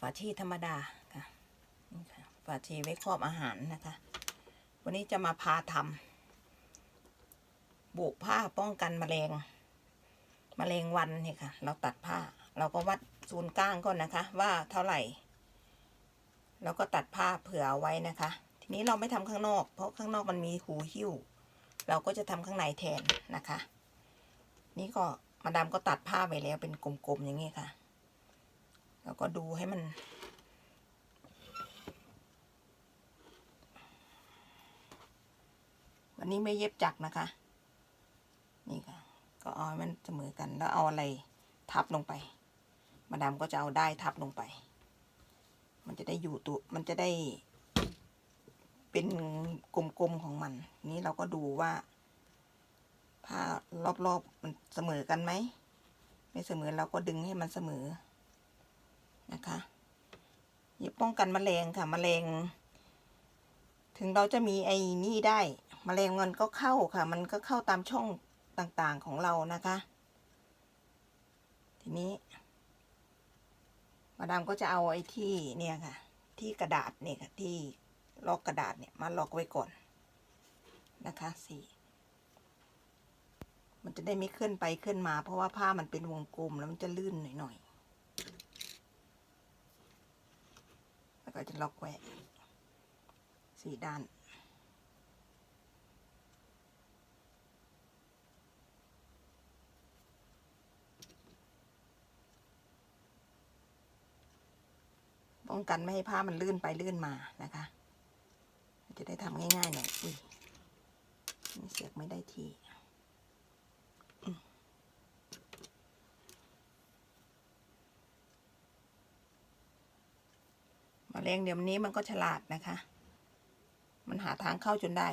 ฝาชีธรรมดาค่ะนี่ค่ะฝาชีไว้ครอบอาหารนะคะ วันนี้จะมาพาทำบุกผ้าป้องกันแมลงแมลงวันนี่ค่ะ เราตัดผ้า เราก็วัดศูนย์กลางก่อนนะคะ ว่าเท่าไหร่แล้วก็ตัดผ้าเผื่อเอาไว้นะคะ ทีนี้เราไม่ทำข้างนอก เพราะข้างนอกมันมีหูหิ้ว เราก็จะทำข้างในแทนนะคะ นี่ก็มาดามก็ตัดผ้าไปแล้วเป็นกลมๆอย่างนี้ค่ะ แล้วก็ดูให้มัน วันนี้ไม่เย็บจักนะคะ นี่ค่ะ ก็เอามันเสมอกันแล้วเอาอะไรทับลงไป มาดามก็จะเอาได้ทับลงไป มันจะได้อยู่ตัว มันจะได้ เป็นกลมๆของมัน นี้เราก็ดูว่าผ้ารอบๆมันเสมอกันไหม ไม่เสมอเราก็ดึงให้มันเสมอ นะคะยป้องกันแมลงค่ะแมลง ถึงเราจะมีไอ้นี่ได้แมลงมันก็เข้าค่ะ มันก็เข้าตามช่องต่างๆของเรานะคะ ทีนี้ มาดามก็จะเอาไอ้ที่เนี่ยค่ะ ที่กระดาษเนี่ยค่ะที่ลอกกระดาษเนี่ยมาลอกไว้ก่อนนะคะสี่มันจะได้ไม่เคลื่อนไปเคลื่อนมา เพราะว่าผ้ามันเป็นวงกลมแล้วมันจะลื่นหน่อยๆ แล้ว ก็จะล็อกไว้สี่ด้านป้องกันไม่ให้ผ้ามันลื่นไปลื่นมานะคะ จะได้ทำง่ายๆหน่อยอุ้ยเสียบไม่ได้ที ม แมลงเดี๋ยวนี้มันก็ฉลาดนะคะ มันหาทางเข้าจนได้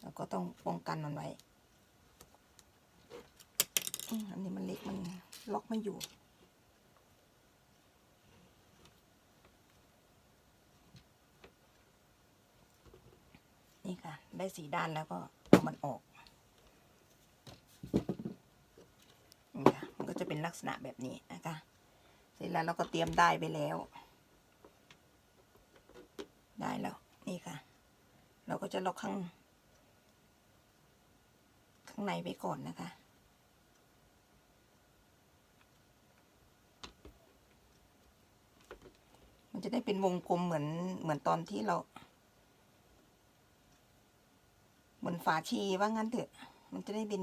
เราก็ต้องป้องกันมันไว้ อันนี้มันเล็กมันล็อกไม่อยู่นี่ค่ะ ได้สีด้านแล้วก็เอามันออกนี่ค่ะมันก็จะเป็นลักษณะแบบนี้นะคะ เสร็จแล้วเราก็เตรียมได้ไปแล้ว ได้แล้ว นี่ค่ะ เราก็จะล็อกข้าง ข้างในไปก่อนนะคะ มันจะได้เป็นวงกลมเหมือนเหมือนตอนที่เราเหมือนฝาชีว่างั้นเถอะ มันจะได้เป็น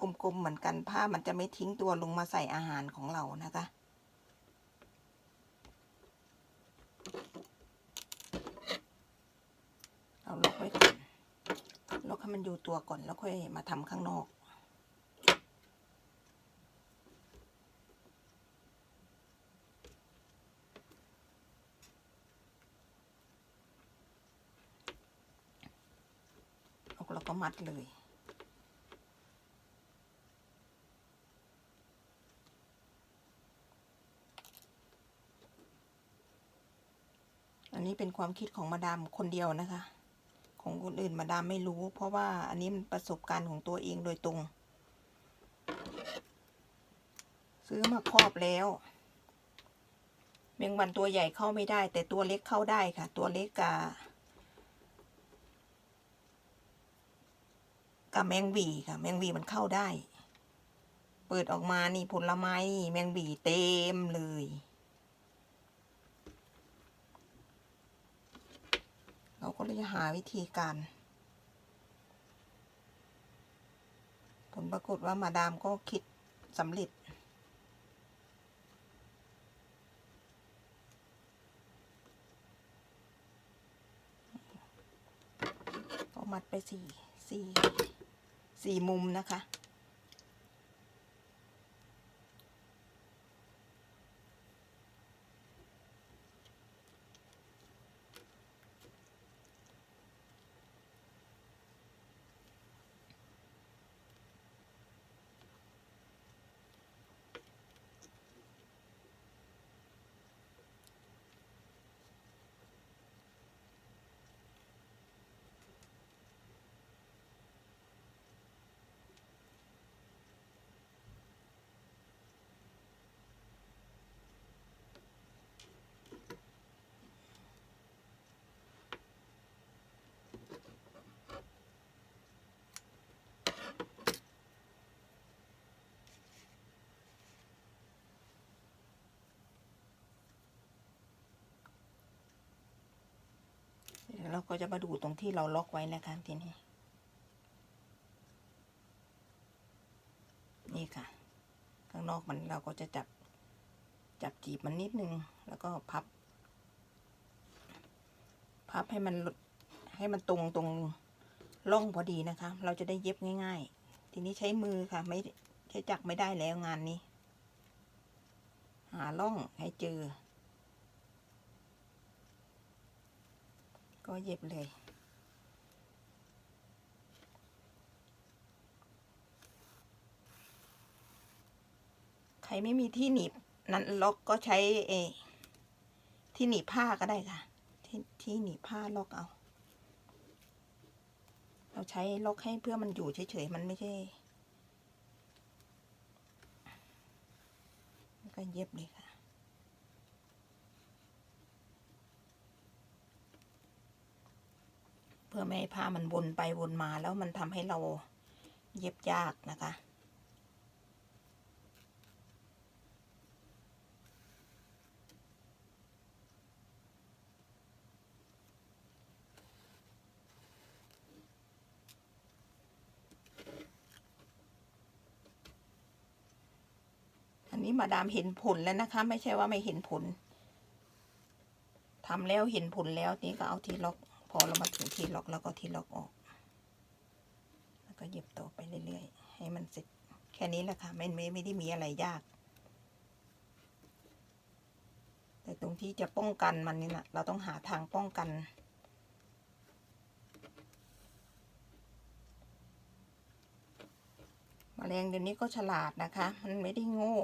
กลมๆเหมือนกันผ้ามันจะไม่ทิ้งตัวลงมาใส่อาหารของเรานะคะ เราล็อกไว้ก่อนล็อกให้มันอยู่ตัวก่อนแล้วค่อยมาทำข้างนอกแล้วก็มัดเลยอันนี้เป็นความคิดของมาดามคนเดียวนะคะ ของคนอื่นมาดามไม่รู้ เพราะว่าอันนี้มันประสบการณ์ของตัวเองโดยตรง ซื้อมาครอบแล้วแมงวันตัวใหญ่เข้าไม่ได้ แต่ตัวเล็กเข้าได้ค่ะ ตัวเล็กกากับแมงวีค่ะ แมงวีมันเข้าได้ เปิดออกมานี่ผลไม้แมงวีเต็มเลย เราก็เลยจะหาวิธีการ ผลปรากฏว่ามาดามก็คิดสำเร็จ ก็มัดไปสี่สี่สี่มุมนะคะ ก็จะมาดูตรงที่เราล็อกไว้นะคะทีนี้ นี่ค่ะ ข้างนอกมันเราก็จะจับจับจีบมันนิดนึง แล้วก็พับ พับให้มันให้มันตรงตรงร่องพอดีนะคะ เราจะได้เย็บง่าย ๆ ทีนี้ใช้มือค่ะ ไม่ใช้จักรไม่ได้แล้วงานนี้ หาร่องให้เจอ ก็เย็บเลย ใครไม่มีที่หนีบนั้นล็อกก็ใช้เอที่หนีบผ้าก็ได้ค่ะ ที่ที่หนีบผ้าล็อกเอา เราใช้ล็อกให้เพื่อมันอยู่เฉยๆมันไม่ใช่ก็เย็บเลยค่ะ เพื่อไม่ให้ผ้ามันวนไปวนมาแล้วมันทำให้เราเย็บยากนะคะอันนี้มาดามเห็นผลแล้วนะคะ ไม่ใช่ว่าไม่เห็นผลทำแล้วเห็นผลแล้วนี่ก็เอาที่ล็อก พอเรามาถึงที่ล็อกแล้วก็ที่ล็อกออก แล้วก็เย็บต่อไปเรื่อยๆ ให้มันเสร็จแค่นี้แหละค่ะไม่ไม่ไม่ได้มีอะไรยาก แต่ตรงที่จะป้องกันมันนี่นะเราต้องหาทางป้องกัน มแมลงเดี๋ยวนี้ก็ฉลาดนะคะ มันไม่ได้โง่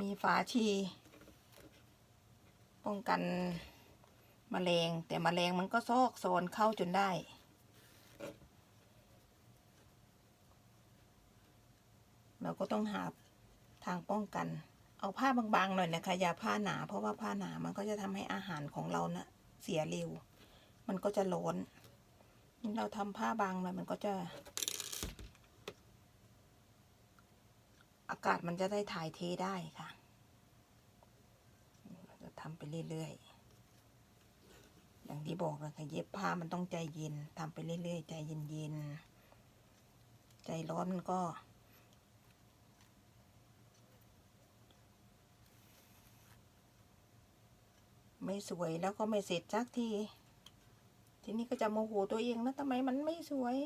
มีฝาชี ป้องกันแมลงแต่แมลงมันก็ซอกโซนเข้าจนได้ เราก็ต้องหาทางป้องกัน เอาผ้าบางๆหน่อยนะคะอย่าผ้าหนา เพราะว่าผ้าหนามันก็จะทำให้อาหารของเรานะเสียเร็ว มันก็จะร้อนเราทำผ้าบางหน่อยมันก็จะ อากาศมันจะได้ถ่ายเทได้ค่ะำไปเรื่อยๆ อย่างที่บอกนะคะเย็บผ้ามันต้องใจเย็นทำไปเรื่อยๆ ใจเย็นๆ ใจร้อนมันก็ ไม่สวยแล้วก็ไม่เสร็จสักที ทีนี้ก็จะโมโหตัวเองนะทำไมมันไม่สวย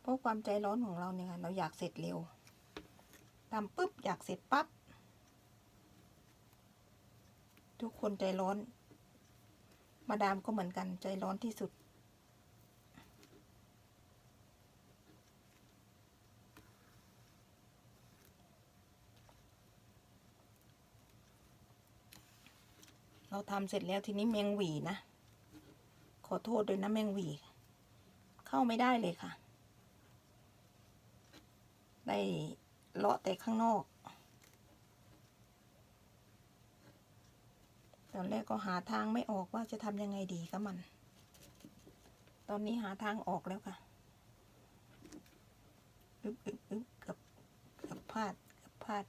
เพราะความใจร้อนของเราเนี่ยค่ะเราอยากเสร็จเร็วทำปุ๊บอยากเสร็จปั๊บ ทุกคนใจร้อน มาดามก็เหมือนกันใจร้อนที่สุด เราทำเสร็จแล้วทีนี้แมงหวีนะ ขอโทษด้วยนะแมงหวี เข้าไม่ได้เลยค่ะ ได้เลาะแต่ข้างนอก ตอนแรกก็หาทางไม่ออกว่าจะทำยังไงดีกับมัน ตอนนี้หาทางออกแล้วค่ะอึบอึบอึบกับกับพลาดกับพลาด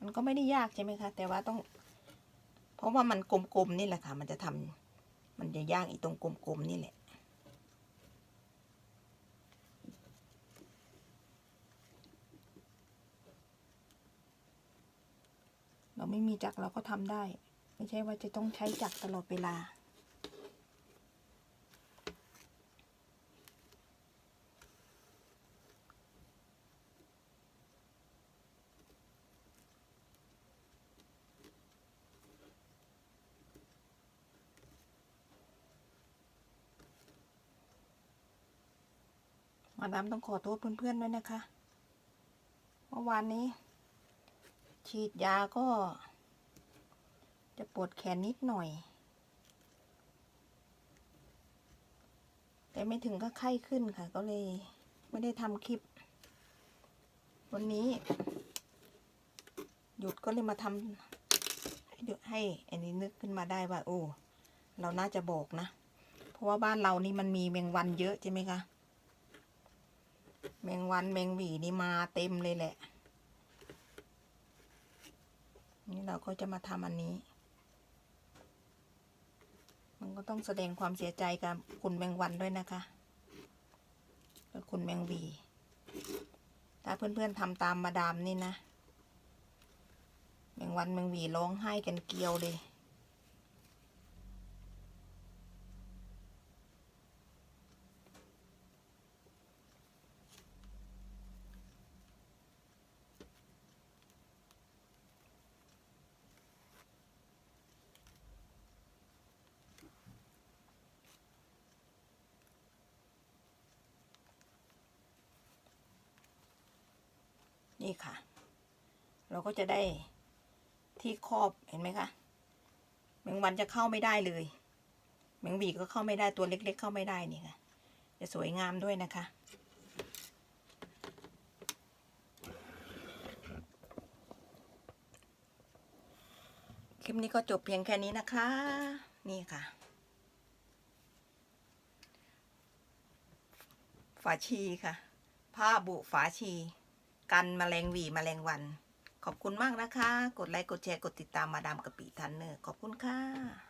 มันก็ไม่ได้ยากใช่ไหมคะ แต่ว่าต้อง เพราะว่ามันกลมๆนี่แหละค่ะ มันจะทำมันจะยากอีตรงกลมๆนี่แหละ เราไม่มีจักรเราก็ทำได้ ไม่ใช่ว่าจะต้องใช้จักรตลอดเวลา มาดามต้องขอโทษเพื่อนๆด้วยนะคะเมื่อวานนี้ ฉีดยาก็ จะปวดแขนนิดหน่อย แต่ไม่ถึงก็ไข้ขึ้นค่ะ ก็เลยไม่ได้ทำคลิป วันนี้ หยุดก็เลยมาทำให้ให้อันนี้นึกขึ้นมาได้ว่า โอ้ เราน่าจะบอกนะ เพราะว่าบ้านเรานี่มันมีแมงวันเยอะใช่ไหมคะ แมงวันแมงหวีนี่มาเต็มเลยแหละ นี่เราก็จะมาทำอันนี้ มันก็ต้องแสดงความเสียใจกับคุณแมงวันด้วยนะคะกับคุณแมงวี ถ้าเพื่อนๆทำตามมาดามนี่นะ แมงวันแมงวีร้องไห้กันเกลียวเลย นี่ค่ะ เราก็จะได้ที่ครอบเห็นไหมคะแมงวันจะเข้าไม่ได้เลยแมงวีก็เข้าไม่ได้ตัวเล็ก ๆ เข้าไม่ได้นี่ค่ะ จะสวยงามด้วยนะคะคลิปนี้ก็จบเพียงแค่นี้นะคะ นี่ค่ะ ฝาชีค่ะ ผ้าบุฝาชี กันแมลงหวีแมลงวัน ขอบคุณมากนะคะ กดไลค์ กดแชร์ กดติดตามมาดามกะปิทันเนอร์ขอบคุณค่ะ